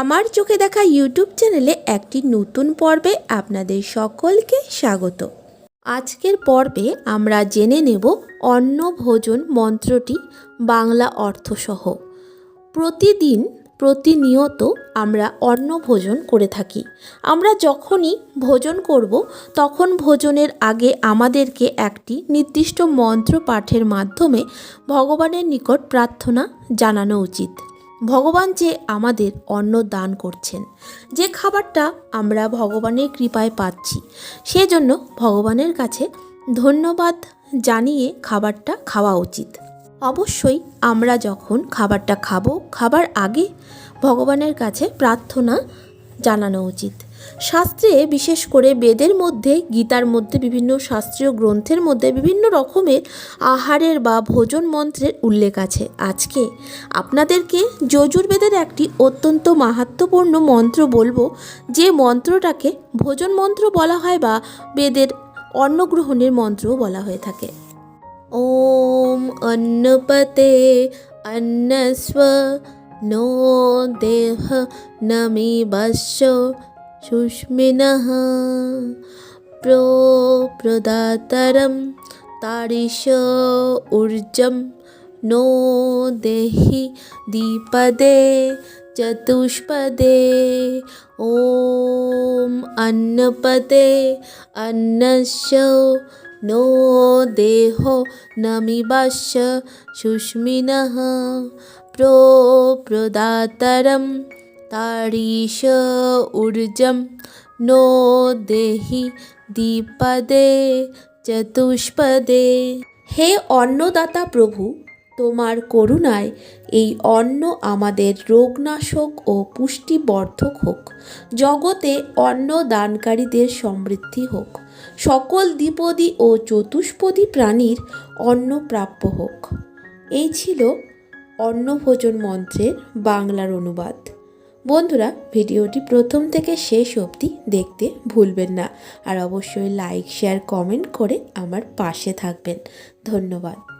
আমার চোখে দেখা ইউটিউব চ্যানেলে একটি নতুন পর্বে আপনাদের সকলকে স্বাগত। আজকের পর্বে আমরা জেনে নেব অন্ন ভোজন মন্ত্রটি বাংলা অর্থসহ। প্রতিদিন প্রতিনিয়ত আমরা অন্ন ভোজন করে থাকি। আমরা যখনই ভোজন করব, তখন ভোজনের আগে আমাদেরকে একটি নির্দিষ্ট মন্ত্র পাঠের মাধ্যমে ভগবানের নিকট প্রার্থনা জানানো উচিত। ভগবান যে আমাদের অন্ন দান করছেন, যে খাবারটা আমরা ভগবানের কৃপায় পাচ্ছি, সেজন্য ভগবানের কাছে ধন্যবাদ জানিয়ে খাবারটা খাওয়া উচিত। অবশ্যই আমরা যখন খাবারটা খাব, খাবার আগে ভগবানের কাছে প্রার্থনা জানানো উচিত। শাস্ত্রে বিশেষ করে বেদের মধ্যে গীতার মধ্যে বিভিন্ন শাস্ত্রীয় গ্রন্থের মধ্যে বিভিন্ন রকমের আহারের বা ভোজন মন্ত্রের উল্লেখ আছে আজকে আপনাদেরকে যজুর্বেদের একটি অত্যন্ত মাহাত্ম্যপূর্ণ মন্ত্র বলবো যে মন্ত্রটাকে ভোজন মন্ত্র বলা হয় বা বেদের অন্নগ্রহণের মন্ত্রও বলা হয়ে থাকে ॐ अन्नपते अन्नस्व नो देह नमि वश्य सुष्मिनः प्रो प्रदातरं तारिश ऊर्जं नो देहि द्विपदे चतुष्पदे ॐ अन्नपते अन्नस्य नो देहो नमिवास्य सुष्मिनः प्रो प्रदातरं तारीश ऊर्जं नो দেহি দ্বিপদে চতুষ্পদে হে অন্নদাতা প্রভু তোমার করুণায় এই অন্ন আমাদের রোগনাশক ও পুষ্টিবর্ধক হোক জগতে অন্ন দানকারীদের সমৃদ্ধি হোক সকল দ্বিপদী ও চতুষ্পদী প্রাণীর অন্ন প্রাপ্য হোক এই ছিল অন্নভোজন মন্ত্রের বাংলার অনুবাদ বন্ধুরা, ভিডিওটি প্রথম থেকে শেষ অবধি দেখতে ভুলবেন না। আর অবশ্যই লাইক শেয়ার কমেন্ট করে আমার পাশে থাকবেন। ধন্যবাদ।